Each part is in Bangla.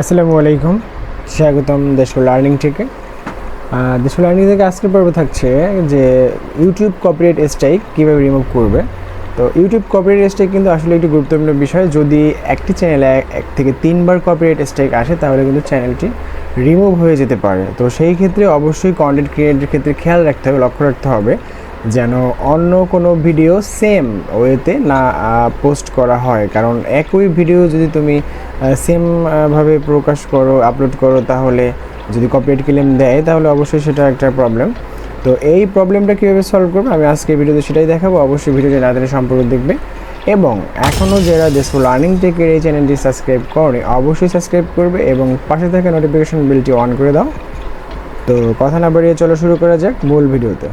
আসসালামু আলাইকুম। স্বাগতম দেশো লার্নিং থেকে। দেশো লার্নিং থেকে আজকের পর্ব থাকছে যে ইউটিউব কপিরাইট স্ট্রাইক কীভাবে রিমুভ করবে। তো ইউটিউব কপিরাইট স্ট্রাইক কিন্তু আসলে একটি গুরুত্বপূর্ণ বিষয়। যদি একটি চ্যানেলে এক থেকে তিনবার কপিরাইট স্ট্রাইক আসে, তাহলে কিন্তু চ্যানেলটি রিমুভ হয়ে যেতে পারে। তো সেই ক্ষেত্রে অবশ্যই কন্টেন্ট ক্রিয়েটের ক্ষেত্রে খেয়াল রাখতে হবে, লক্ষ্য রাখতে হবে। যেন অন্য কোনো ভিডিও সেম ওয়েতে না পোস্ট করা হয়। কারণ একই ভিডিও যদি তুমি সেম ভাবে প্রকাশ করো আপলোড করো, তাহলে যদি কপিরাইট ক্লেম দেয়, তাহলে অবশ্যই সেটা একটা প্রবলেম তো এই প্রবলেমটা কীভাবে সলভ করবে? আমি আজকে ভিডিওতে সেটাই দেখাবো। অবশ্যই ভিডিওটি না জানে সম্পর্ক দেখবে। এবং এখনও যারা দেশফুল লার্নিং টেকের এই চ্যানেলটি সাবস্ক্রাইব করে অবশ্যই সাবস্ক্রাইব করবে এবং পাশে থাকা নোটিফিকেশন বেলটি অন করে দাও। তো কথা না বাড়িয়ে চলো শুরু করা যাক মূল ভিডিওতে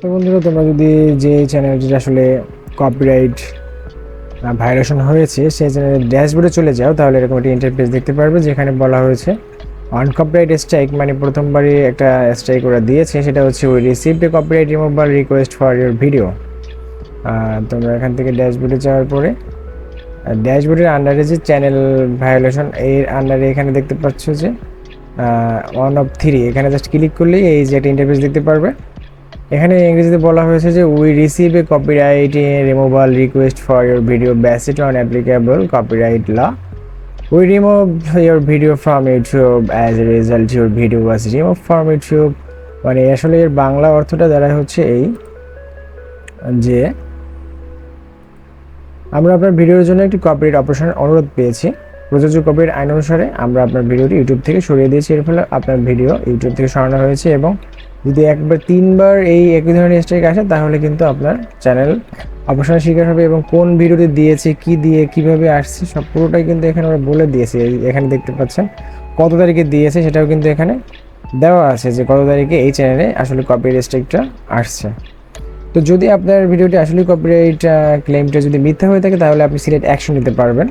তো বন্ধুরা, তোমরা যদি যে চ্যানেলটি আসলে কপিরাইট ভাইরেশন হয়েছে, সেই চ্যানেলের ড্যাশবোর্ডে চলে যাও, তাহলে এরকম একটি ইন্টারফেস দেখতে পারবে, যেখানে বলা হয়েছে অন কপিরাইট স্ট্রাইক মানে প্রথমবারই একটা স্ট্রাইক ওরা দিয়েছে, সেটা হচ্ছে ওই received a copyright removal request for your video তোমরা এখান থেকে ড্যাশবোর্ডে যাওয়ার পরে ড্যাশবোর্ডের আন্ডারে যে চ্যানেল ভায়োলেশন এর আন্ডারে এখানে দেখতে পাচ্ছ যে ওয়ান অফ থ্রি এখানে জাস্ট ক্লিক করলেই এই যে একটা ইন্টারফেস দেখতে পারবে। এখানে ইংরেজিতে বলা হয়েছে যে we receive a copyright removal request for your video based on applicable copyright law we remove your video from YouTube as a result your video was remove from YouTube মানে আসলে এর বাংলা অর্থটা দ্বারা হচ্ছে এই যে, আমরা আপনার ভিডিওর জন্য একটি কপিরাইট অপারেশনের অনুরোধ পেয়েছি। প্রযোজ্য কপিরাইট আইন অনুসারে আমরা আপনার ভিডিওটি ইউটিউব থেকে সরিয়ে দিয়েছি। এর ফলে আপনার ভিডিও ইউটিউব থেকে সরানো হয়েছে এবং যদি একবার, তিনবার এই একই ধরনের স্ট্রাইক আসে, তাহলে কিন্তু আপনার চ্যানেল অপারেশনের শিকার হবে এবং কোন ভিডিওটি দিয়েছে, কি দিয়ে, কীভাবে আসছে, সব পুরোটাই কিন্তু এখানে ওরা বলে দিয়েছে। এখানে দেখতে পাচ্ছেন কত তারিখে দিয়েছে, সেটাও কিন্তু এখানে দেওয়া আছে যে কত তারিখে এই চ্যানেলে আসলে কপিরাইট স্ট্রাইকটা আসছে। তো যদি আপনার ভিডিওটি আসলে কপিরাইট ক্লেমটা যদি মিথ্যা হয়ে থাকে, তাহলে আপনি সিলেক্ট অ্যাকশন নিতে পারবেন।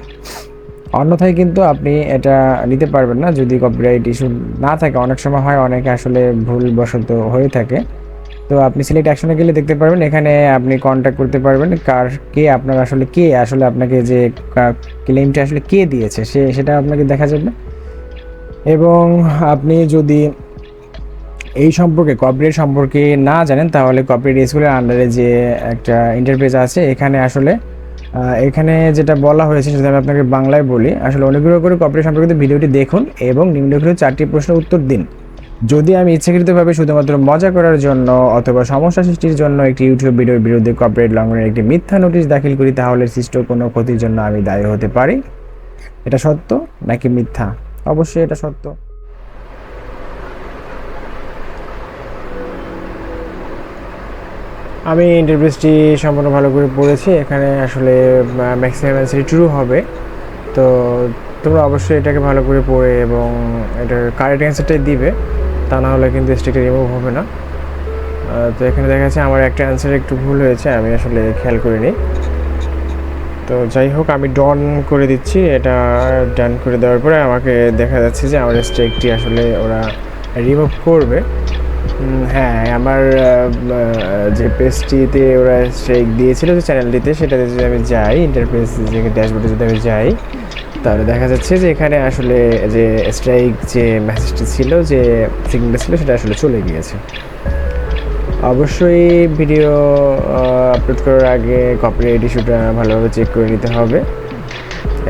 অন্যথায় কিন্তু আপনি এটা নিতে পারবেন না যদি কপিরাইট ইস্যু না থাকে। অনেক সময় হয় অনেকে আসলে ভুলবশত হয়ে থাকে। তো আপনি সিলেক্ট অ্যাকশনে গেলে দেখতে পারবেন, এখানে আপনি কন্ট্যাক্ট করতে পারবেন কার কে আপনার আসলে কে, আসলে আপনাকে যে ক্লেমটা আসলে কে দিয়েছে, সে, সেটা আপনাকে দেখা যাবে। এবং আপনি যদি এই সম্পর্কে কপিরাইট সম্পর্কে না জানেন, তাহলে কপিরাইট স্কুলের আন্ডারে যে একটা ইন্টারফেস আছে, এখানে আসলে এখানে যেটা বলা হয়েছে সেটা আমি আপনাকে বাংলায় বলি। আসলে অনুগ্রহ করে কপিরাইট সম্পর্কিত ভিডিওটি দেখুন এবং নিম্নলিখিত চারটি প্রশ্নের উত্তর দিন। যদি আমি ইচ্ছাকৃতভাবে শুধুমাত্র মজা করার জন্য অথবা সমস্যা সৃষ্টির জন্য একটি ইউটিউব ভিডিওর বিরুদ্ধে কপিরাইট লঙ্ঘনের একটি মিথ্যা নোটিশ দাখিল করি, তাহলে সৃষ্ট কোনো ক্ষতির জন্য আমি দায়ী হতে পারি। এটা সত্য নাকি মিথ্যা? অবশ্যই এটা সত্য। আমি ইন্টারভিউসটি সম্পূর্ণ ভালো করে পড়েছি। এখানে আসলে ম্যাক্সিমাম অ্যান্সারই ট্রু হবে। তো তোমরা অবশ্যই এটাকে ভালো করে পড়ে এবং এটার কারেক্ট অ্যান্সারটাই দিবে। তা না হলে কিন্তু স্টিকটা রিমুভ হবে না। তো এখানে দেখা যাচ্ছে আমার একটা অ্যান্সার একটু ভুল হয়েছে, আমি আসলে খেয়াল করিনি। তো যাই হোক, আমি ডন করে দিচ্ছি। এটা ডান করে দেওয়ার পরে আমাকে দেখা যাচ্ছে যে আমার স্টেকটি আসলে ওরা রিমুভ করবে। হ্যাঁ আমার যে পেজটিতে ওরা স্ট্রাইক দিয়েছিল, যে চ্যানেলটিতে সেটাতে যদি আমি যাই ইন্টারফেস যে ড্যাশবোর্ডে যদি আমি যাই, তাহলে দেখা যাচ্ছে যে এখানে আসলে যে স্ট্রাইক যে মেসেজটি ছিল, যে সিগন্যালটা ছিল, সেটা আসলে চলে গিয়েছে। অবশ্যই ভিডিও আপলোড করার আগে কপিরাইট ইস্যুটা ভালোভাবে চেক করে নিতে হবে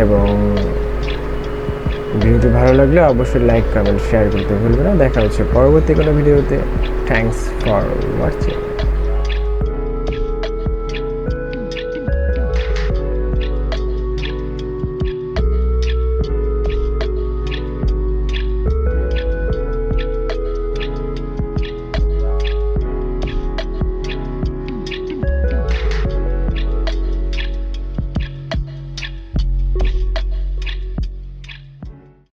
এবং ভিডিওটি ভালো লাগলে অবশ্যই লাইক কমেন্ট শেয়ার করতে ভুলবে না। দেখা হচ্ছে পরবর্তী কোনো ভিডিওতে। Thanks for watching